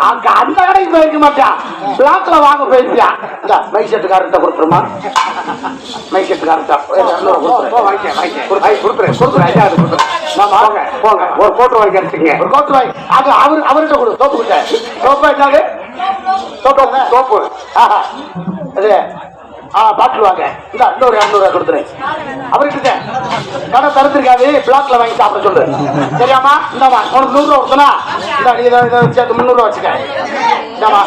அங்க அந்த கடைக்கு போயிருக்க மாட்டான் பிளாக்ல வாங்க போயிருக்கான் இந்த மை செட்டுக்காரர்கிட்ட கொடுத்துருமா? மை செட்டுக்காரர்கிட்ட போங்க போங்க. ஒரு கோட்டு வாங்கி ஒரு கோட்டு வாங்கி. அது அவர் அவர்கிட்ட கொடு. தோப்பு கிட்ட தோப்பு என்னது? தோப்பு தோப்பு. ஆஹா. அது ஆ பாட்டில் வாங்க. இந்த இன்னொரு இரநூறுவா கொடுத்துரு. அவர்கிட்ட கடை திறந்துருக்காது பிளாக்ல வாங்கி சாப்பிட சொல்லு. சரியாமா இந்தாமா உனக்கு நூறுரூவா கொடுத்தனா? இந்த நீ இதை இதை சேர்த்து முந்நூறுரூவா வச்சுக்க. இந்தாமா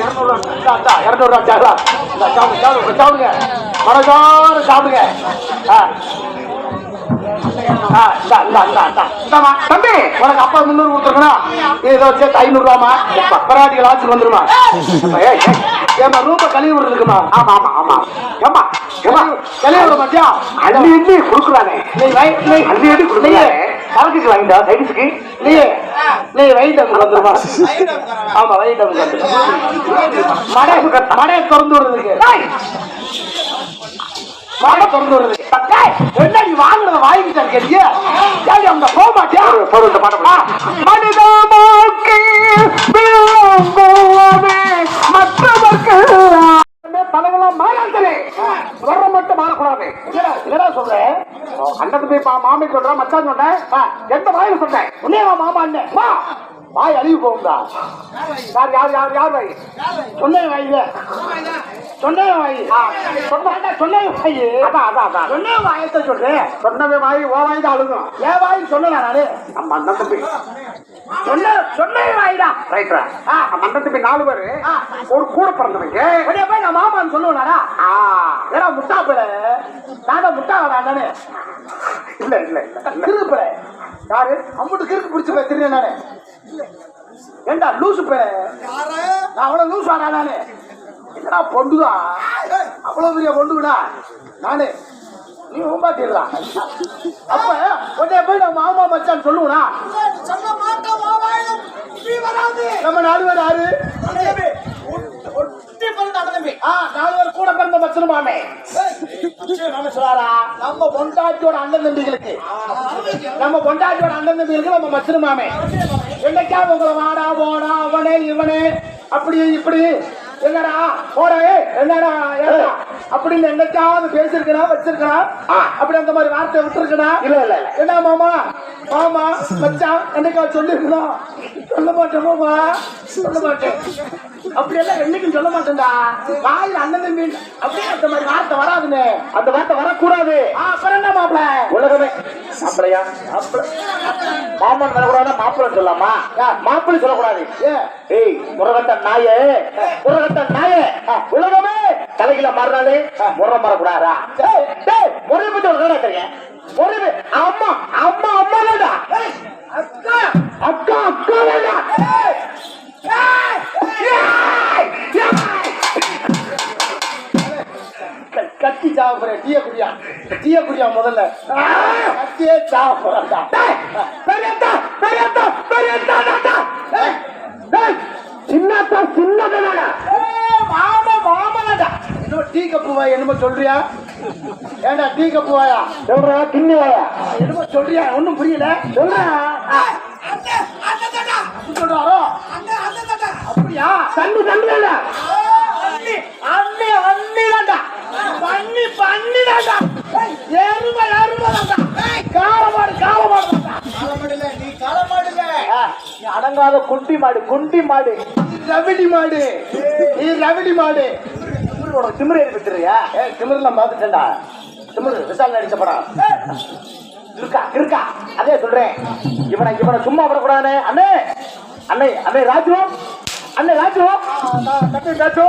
இரநூறுவா இந்தா இந்த சாப்பிடு சாப்பிடுங்க சாப்பிடுங்க. மனசார சாப்பிடுங்க. ஆ. தம்பி உனக்கு அப்பா முந்நூறு கொடுத்துருக்கணும் இதை வச்சு ஐநூறுவாமா பராட்டிகள் ஆச்சு வந்துருமா? ஏம்மா ரூப கழுவி விடுறதுக்குமா ஆமா ஆமா ஆமா. ஏம்மா ஏம்மா கழுவி விட மாட்டியா? அள்ளி எண்ணி கொடுக்குறானே. அள்ளி எண்ணி கொடுக்குறானே. கலக்குக்கு வாங்கிட்டா சைடிஸ்க்கு? நீ நீ வைட்டு அங்க வந்துருமா? ஆமா வைட்டு அங்க வந்துரு மடை மடையை திறந்து விடுறதுக்கு. வாங்க திறந்து டேய், என்ன நீ வாங்குறத வாங்கிட்டு இருக்கீங்க ஏன் அந்த போக மாட்டியா? போடு இந்த பாடம் மனித வாழ்க்கை விளங்குவதே மற்றவர்க்கு தலைவெல்லாம் மாயாந்தரே வர மட்டும் மாறக்கூடாது. என்னடா சொல்றேன் அண்ணன் போய் மாமி சொல்றேன் மச்சான் சொன்னேன் எந்த வாயில சொன்னேன் உன்னே மாமா அண்ணன் வாய் அழிவு போகும்டா. யார் யார் யார் யார் வாய்? சொன்னேன் வாயில சொன்னேன் வாய். சொன்ன சொன்னேன் வாய். அதான் அதான் அதான் சொன்ன வாயத்தை சொல்றேன். சொன்னவே வாய் ஓ வாய் தான் அழுகும் ஏன் வாய் சொன்னேன் நானு? நம்ம அண்ணன் தம்பி. சொன்ன சொன்ன வாய்டா. ரைட்ரா. மண்டத்து போய் நாலு பேரு. ஒரு கூட பிறந்தவங்க. உடனே போய் நான் மாமான்னு சொல்லுவேனாடா. ஏடா முட்டா பிள்ளை நாடா முட்டா அண்ணனு இல்ல இல்ல இல்ல கிறுக்கு பிள்ளை. யாரு? அம்புட்டு கிறுக்கு பிடிச்சு போய் தெரியும் நானு. ஏண்டா லூசு பிள்ளை நான் அவ்வளவு லூசு ஆனா நானு. என்னடா பொண்டுதா அவ்வளவு பெரிய பொண்டுடா? நானு நீ உம்பாட்டிடலாம். அப்ப உடனே போய் நான் மாமா மச்சான் சொல்லுவனா? நம்ம நாலு பேர் யாரு? ஒட்டி பிறந்த அண்ணன் ஆ, நாலு பேர் கூட பிறந்த மச்சனுமாமே. சொல்றாரா நம்ம பொண்டாட்டியோட அண்ணன் தம்பிகளுக்கு. நம்ம பொண்டாட்டியோட அண்ணன் தம்பிகளுக்கு நம்ம மச்சனுமாமே. என்னைக்கா உங்களை வாடா போடா அவனே இவனே. அப்படி இப்படி. என்னடா போடா என்னடா அப்படின்னு என்னைக்காவது பேசிருக்கா வச்சிருக்கா அப்படி அந்த மாதிரி வார்த்தை விட்டுருக்கா இல்ல இல்ல என்ன மாமா? மாமா மச்சான் என்னைக்கா சொல்லிருக்கணும் சொல்ல மாட்டேன் மாமா. சொல்ல மாட்டேன். அப்படி எல்லாம் என்னைக்கும் சொல்ல மாட்டேன்டா. வாயில் அண்ணன் தம்பி அப்படியே அந்த மாதிரி வார்த்தை வராதுன்னு. அந்த வார்த்தை வரக்கூடாது. அப்புறம் என்ன மாப்பிள? உலகமே. மாப்பிளையா மாப்பிள மாமன் வரக்கூடாது மாப்பிள சொல்லாமா? மாப்பிள சொல்லக்கூடாது. ஏய் முருகட்ட நாயே. முருகட்ட நாயே. உலகமே. தலைகில மாறினாலே முறை மாறக்கூடாதா? முறை பத்தி ஒரு கடை தெரியும்? முறை அம்மா அம்மா அம்மா தான்டா. அக்கா. அக்கா அக்கா. க- கத்தி சாப்பிடுற டீய குடியா? டீய குடியா முதல்ல? கத்தியே சாப்பிடுறா பெரியத்தா பெரியத்தா பெரியத்தா தாத்தா சின்னத்தா சின்னதா மாமா மாமனடா. இன்னும் டீ கப்பு வாய் என்னமோ சொல்றியா? ஏண்டா டீ கப்பு வாயா? சொல்றா கிண்ணி வாயா? என்னமோ சொல்றியா? ஒண்ணும் புரியல. சொல்றா. சொல்றாரோ அப்படியா? தண்ணி தண்ணி அண்ணி அண்ணி தாண்டா. பண்ணி பண்ணி தாண்டா. எருமை எருமை தாண்டா. காலமாடு காலமாடு காலமாடுல நீ காலமாடுல நீ அடங்காத குண்டி மாடு குண்டி மாடு ரவிடி மாடு நீ ரவிடி மாடு திமிரு உனக்கு திமிரு ஏற்பட்டுறியா ஏ திமிரெல்லாம் பார்த்துட்டேன்டா. திமிரு விசால் நடிச்ச படம். இருக்கா இருக்கா? அதே சொல்றேன். இவனை இவனை சும்மா விடக்கூடாது. அண்ணே அண்ணே அண்ணே ராஜு அண்ணே ராஜு. தம்பி ராஜு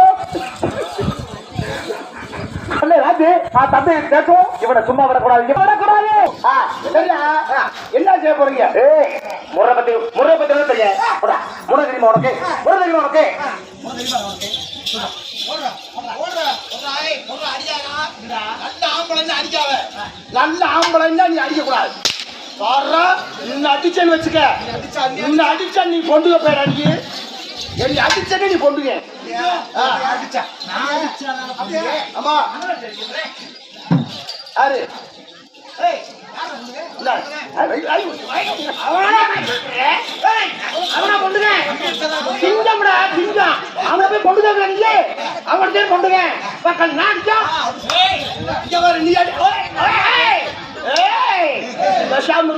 அண்ணே ராஜு ஆ, தம்பி ராஜு இவனை சும்மா விடக்கூடாது. இவனை விடக்கூடாது. ஆ, சரியா? ஆ, என்ன செய்ய போறீங்க? ஏய் முறை பத்தி முறை பத்தி என்ன தெரியும் போடா. முறை தெரியுமா உனக்கு? முறை தெரியுமா உனக்கு? ஓடுற ஓடுற ஏய் நல்ல ஆம்பளைன்னு அடிக்காத. நல்ல ஆம்பளைன்னா நீ அடிக்க கூடாது பாரு நின்ன அடிச்சேன்னு வச்சுக்க. நின்ன அடிச்சா நீ பொண்டுக பேர் அடிக்கு. என்னை அடிச்சனே நீ பொண்டுக ஆ. அடிச்சா. ஆமா. யாரு? ஏய் அவனா கொண்டுங்க சிங்கம்டா சிங்கம் அவனை போய் கொண்டுங்க நீங்க அவனை போய் கொண்டுங்க பக்கம் நாடிச்சா நீ விஷாம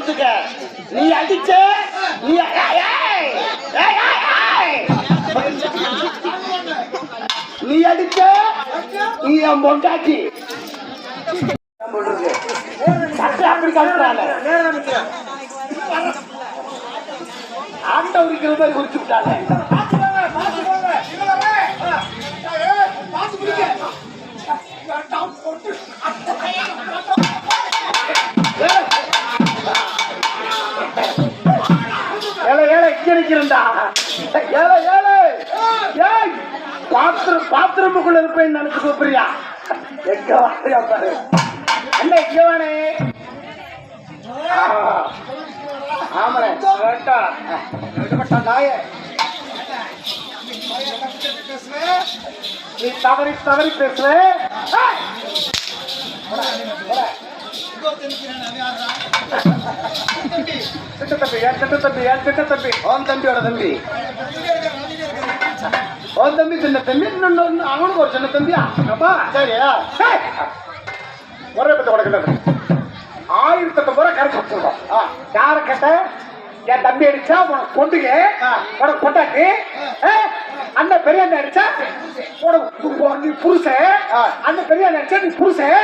கழுத்துறாங்க ஆண்ட உரிக்கிற மாதிரி உரிச்சு விட்டாங்க ஏழை ஏழை இங்க நிக்கிறேன்டா. ஏழை ஏழை ஏய் பாத்திரம் பாத்திரமுக்குள்ள இருப்பேன்னு நினைச்சு கூப்பிடுறியா? எங்க வாரியா பாரு. என்ன இங்க வானே ஆமரே கேட்டா விடுபட்ட நாயே நீ தவறி தவறி பேசுற. சிட்டு தம்பி என் சிட்டு தம்பி என் சிட்டு தம்பி? ஓன் தம்பியோட தம்பி. ஓன் தம்பி சின்ன தம்பி இன்னொன்னு அவனுக்கு ஒரு சின்ன தம்பியா? அப்பா சரியா! ஒரே பத்தி உனக்கு ஆயிரத்தி எட்டு முறை கரைச்சி வச்சிருக்கோம் யார கேட்ட? என் தம்பி அடிச்சா உனக்கு பொண்ணுங்க உனக்கு பொண்டாட்டி. ஆ? அண்ணன் பெரிய அண்ணன் அடிச்சா உனக்கு நீ புருஷன். அந்த பெரிய அண்ணன் அடிச்சா நீ புருஷன்.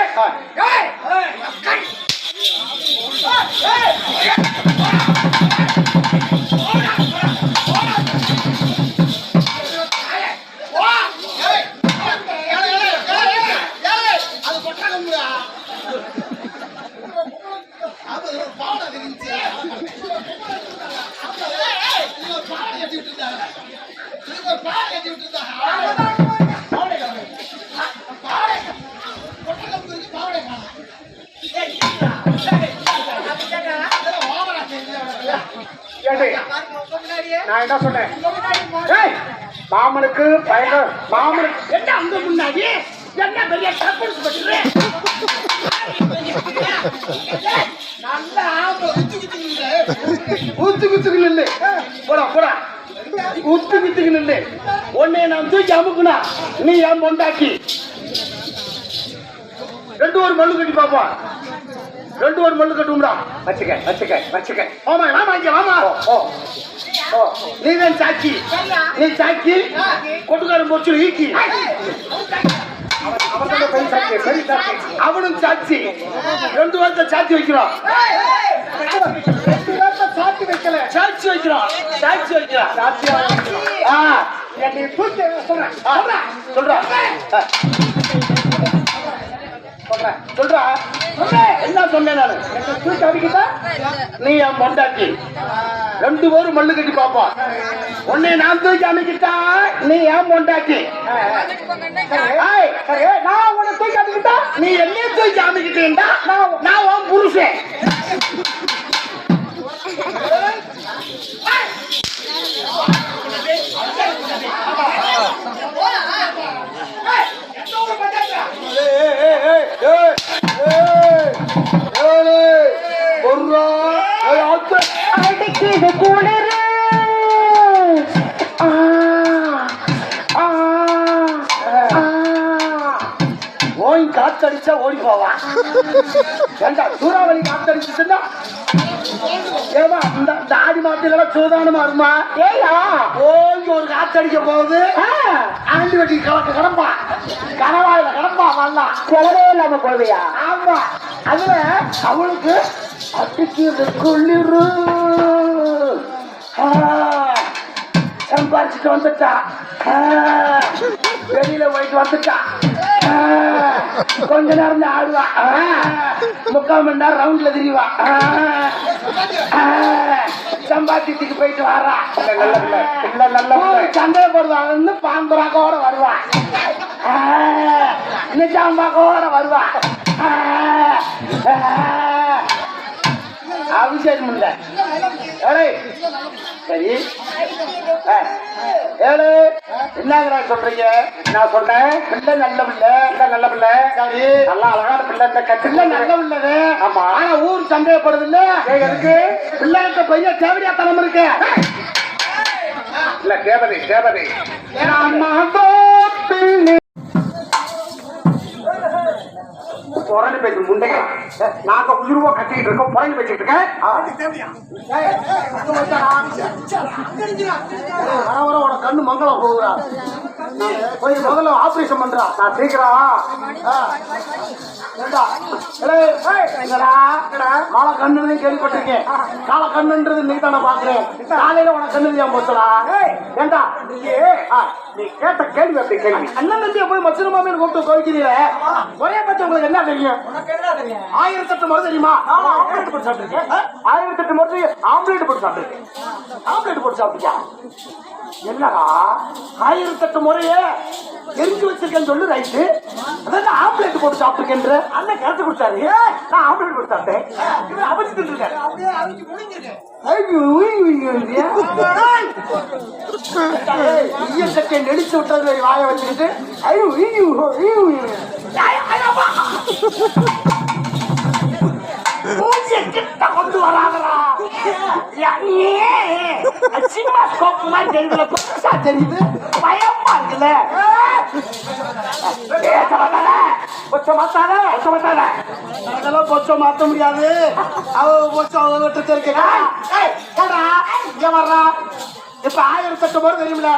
நான் என்ன சொன்னேன் மாமனுக்கு பயங்கர மாமனுக்கு என்ன அங்க முன்னாடி என்ன பெரிய கற்பனை பண்றேன் நல்ல ஊத்து குத்துக்கு நில்லு போடா போடா ஊத்து குத்துக்கு நில்லு உன்னை நான் தூக்கி அமுக்குனா நீ என் பொண்டாக்கி ரெண்டு ஒரு மல்லு கட்டி பாப்பா ரெண்டு ஒரு மல்லு கட்டும்டா வச்சுக்க வச்சுக்க வச்சுக்க. ஆமா ஆமா இங்க வாமா. ஓ நீ தான் சாக்கி. நீ சாக்கி கொட்டுக்காரன் போச்சு ஈக்கி. சாட்சி, சாட்சி. அவனும் சாட்சி ரெண்டு வாரத்தை சாட்சி வைக்கிறான். சாட்சி வைக்கல. சாட்சி வைக்கிறான். சாட்சி வைக்கிறான். தூக்கி சொல்றேன். சொல்றேன். சொல்றா? சொல்றேன். என்ன சொன்னேன் நானு? என்ன தூக்கி அடிக்கிட்டா? நீ என் பொண்டாட்டி. ரெண்டு பேரும் மல்லு கட்டி பாப்போம் உன்னை நான் தூக்கி அமைக்கிட்டா நீ என் பொண்டாட்டி. ஏய், நான் உன்னை தூக்கி அமைக்கிட்டா நீ என்னைய தூக்கி அமைக்கிட்டேன்டா நான் நான் உன் புருஷன். அடிக்குது ஓடி போவான் ஏண்டா சூறாவளி காத்தடிச்சுன்னா ஏமா இந்த ஆடி மாத்தில சூதானமா இருமா ஏயா ஓய் ஒரு காத்தடிக்க போகுது. ஆண்டி வெட்டி கலக்க கிடப்பா. கனவாயில கிடப்பா வரலாம் செலவே இல்லாம போவியா ஆமா. அதுல அவளுக்கு அடிக்கிறது குளிரு. ஆ, சம்பாரிச்சுட்டு வந்துட்டா. வெளியில போயிட்டு வந்துட்டா. கொஞ்ச நேரம் தான் ஆடுவா. ஆ, முக்கால் மணி நேரம் ரவுண்ட்ல திரிவா. ஆ, ஆ, சம்பாத்தியத்துக்கு போயிட்டு வரா நல்ல பிள்ளை பிள்ளை நல்ல சந்தை போடுவாங்கன்னு பாம்பராக்கோட வருவா. ஆ, நிஜாம்பாக்கோட வருவா. ஆ, ஆ, அபிஷேகம் இல்ல ஏய், சரி. ஏழு. என்னங்கடா சொல்றீங்க? நான் சொன்னேன் பிள்ளை நல்ல பிள்ளை பிள்ளை நல்ல பிள்ளை. சரி. நல்லா அழகான பிள்ளை இந்த கட்டில நல்ல பிள்ளை ஆமா. ஆனா ஊர் சந்தேகப்படுது இல்ல எதுக்கு? பிள்ளைகிட்ட பையன் தேவடியா தனம் இருக்கு? இல்ல தேவதை தேவதை. புறணி பேச்சு முண்டையா நாங்க உயிர்வோ கட்டிட்டு இருக்கோம் புறணி பேசிட்டு இருக்கேன். வர வர கண்ணு மங்களம் போகுதா போய் முதல்ல ஆபரேஷன் பண்றா. நான் சீக்கிரம் கால கண்ணுன்னு கேள்விப்பட்டிருக்கேன். கால கண்ணுன்றது நீ தானே பாக்குறேன் காலையில உனக்கு கண்ணு தெரியாம போச்சடா. ஏண்டா? நீ கேட்ட கேள்வி அப்படி கேள்வி. அண்ணன் போய் மச்சன மாமியை கூப்பிட்டு கோவிக்கிறீங்க ஒரே பத்தி உங்களுக்கு என்ன தெரியும் ஆயிரத்தெட்டு முறை தெரியுமா? ஆம்லேட் போட்டு சாப்பிட்டுருக்கேன். ஆயிரத்தெட்டு முறை ஆம்லேட் போட்டு சாப்பிட்டுருக்கேன். ஆம்லேட் போட்டு சாப்பிட்டியா? என்னடா ஆயிரத்தெட்டு முறையே எரிஞ்சு வச்சிருக்கேன்னு சொல்லு ரைட்டு. அதான் ஆம்லேட் போட்டு சாப்பிட்டுருக்கேன்ற. அண்ணன் கருத்து கொடுத்தாரு நான் ஆம்லேட் போட்டு சாப்பிட்டேன். இவர் அவிச்சு முடிஞ்சிருக்கு ஈயக்கட்டை நெடிச்சு விட்டது வாய வச்சுக்கிட்டு ஐயோ ஐயோ ஐயோ கிட்ட கொண்டு வராதடா சினிமா ஸ்கோப் மாதிரி தெரியுதுல புதுசா தெரியுது பயமா இருக்குல்ல பொச்ச மாத்தாத பொச்ச மாத்தாத அதெல்லாம் பொச்ச மாத்த முடியாது அவ பொச்ச அவ விட்டு தெரிக்க ஏடா இங்க வர்றா இப்ப ஆயிரத்தி எட்டு முறை தெரியுமில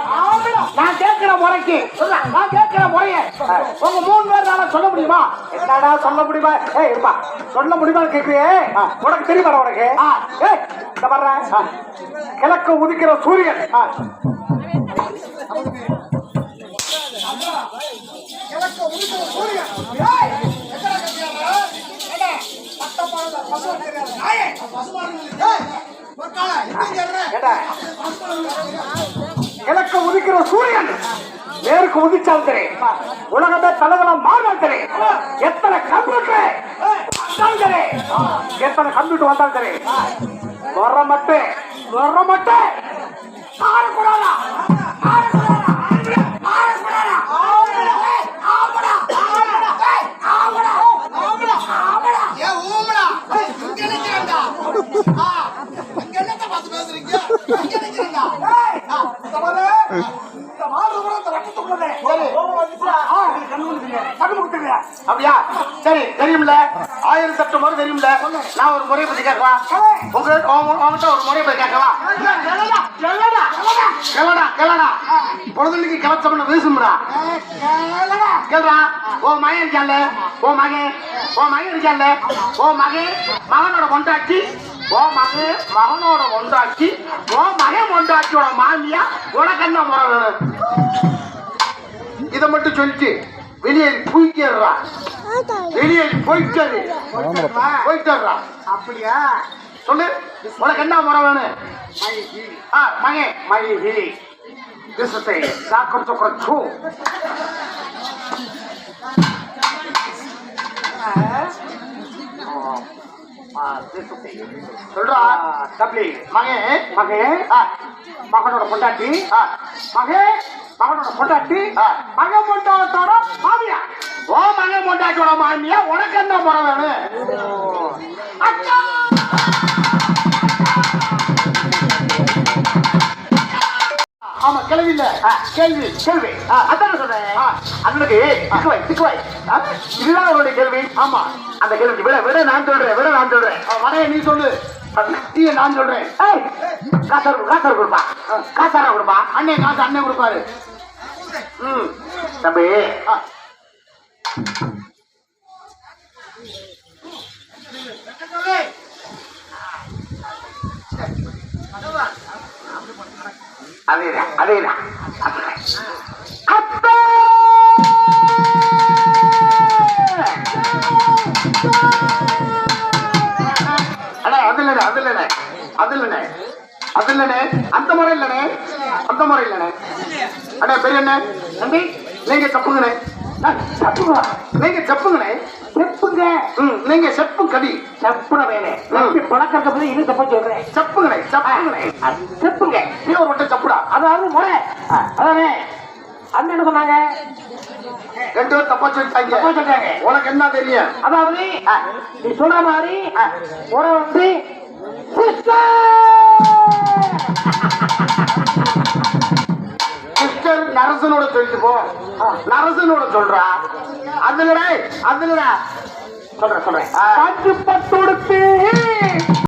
நான் கேட்கிற முறைக்கு நான் கேட்கிற முறைய உங்க மூணு பேர் நாள சொல்ல முடியுமா? என்னடா சொல்ல முடியுமா? ஏய் இருப்பா. சொல்ல முடியுமா கேக்குறியே உனக்கு தெரியுமாடா உனக்கு? ஏய் இந்த வர்றேன் கிழக்கு உதிக்கிற சூரியன். ஆ. கிழக்க சூரியன். தெரியாத. கிழக்கு உதிக்கிற சூரியன் மேற்கு உதிச்சால் தெரியும் உலகமே தலைவனம் மாறினால் தெரியும் எத்தனை கம்ப்யூட்டர் வந்தாலும் தெரியும் எத்தனை கம்ப்யூட்டர் வந்தாலும் தெரியும் வர மட்டும் வர மட்டும் மாறக்கூடாதா மாறக்கூடாதா மாறக்கூடாதா ஏய், ஆமாடா, ஆமாடா, ஏய், ஆமாடா, ஆமாடா, ஆமாடா. ஏன் ஊமடா? ஏய், இங்க நிக்கிறேன்டா. ஆ, இங்க என்னத்த பார்த்து பேசுறீங்க? இங்க நிக்கிறேன்டா. ஏய், ஆ, இந்த பாரு, இந்த மாடு கூட இந்த ரத்தத்துக்குள்ளதே. சரி. கோபம் வந்துச்சுடா. ஆ, நீ கண்ணு முழிக்கிறீங்க. கண்ணு முழிக்கிறீங்க. அப்படியா? சரி தெரியும்ல. ஆயிரத்தி எட்டு முறை தெரியும்ல. நான் ஒரு முறையை பத்தி கேட்கவா? உங்க உங்க- உங்ககிட்ட ஒரு முறையை பத்தி கேட்கவா? கிளடா கிளடா. பொழுதுக்கு கிளச்சம்னு பேசும்டா கேள்றா ஓ மகன் இருக்கான்ல ஓ மகன். ஓ மகன் இருக்கான்ல ஓ மகன் மகனோட கொண்டாட்சி ஓ மகன் மகனோட கொண்டாட்சி ஓ மகன் கொண்டாட்சியோட மாமியா உனக்கு என்ன முறை வேணும்? இதை மட்டும் சொல்லிட்டு வெளியே குயிக்கிறா வெளியே போயிட்டாரு போயிட்டாரா அப்படியா சொல்லு உனக்கு என்ன முறை வேணும் ஆ மகே மகி ஹிலி திசத்தை சாக்கர் சொக்கர் சூ சொல்றா தம்பி மகே மகே ஆ, மகனோட பொண்டாட்டி. மகே மகனோட பொண்டாட்டி. ஆ, மகன் பொண்டாட்டோட மாமியா ஓ மகன் பொண்டாட்டியோட மாமியா? உனக்கு என்ன முறை வேணும்? அக்கா! ஆமா கேள்வி இல்ல. கேள்வி கேள்வி. அதான் சொல்றேன். அண்ணனுக்கு சிக்குவாய் சிக்குவாய் இதுதான் அவருடைய கேள்வி. ஆமா. அந்த கேள்விக்கு விட விட நான் சொல்றேன் விட நான் சொல்றேன். வரைய நீ சொல்லு. டீய நான் சொல்றேன். காசார காசார கொடுப்பா காசாரா கொடுப்பா அண்ணே காசு அண்ணன் கொடுப்பாரு. ம். தம்பி. அதேதான் அதேதான் அது இல்லைண்ணே அது இல்லைண்ணே அது இல்லைண்ணே அந்த முறை இல்லைண்ணே அந்த முறை இல்லைண்ணே அண்ணே பெரிய அண்ணே தம்பி நீங்க தப்புங்கண்ணே தப்புங்களா நீங்க செப்புங்கண்ணே. செப்புங்க. ம் நீங்க செப்பு கடி செப்புன வேலை நம்பி பழக்கிறத பத்தி இது தப்பா சொல்றேன். செப்புங்கண்ணே செப்புங்கண்ணே. செப்புங்க. நீ ஒரு மட்டும் செப்புடா. அதாவது முறை. அதானே? அண்ணன் என்ன சொன்னாங்க? ரெண்டு பேரும் தப்பா சொல்லிட்டாங்க. தப்பா சொல்றாங்க உனக்கு என்ன தெரியும்? அதாவது நீ சொல்ற மாதிரி முறை வந்து சிஸ்டர் நரசனோட சொல்லிட்டு போ. நரசனோட சொல்றா. அதுலடா அதுலடா. சொல்றேன் சொல்றேன். காற்று பட்டுடுத்து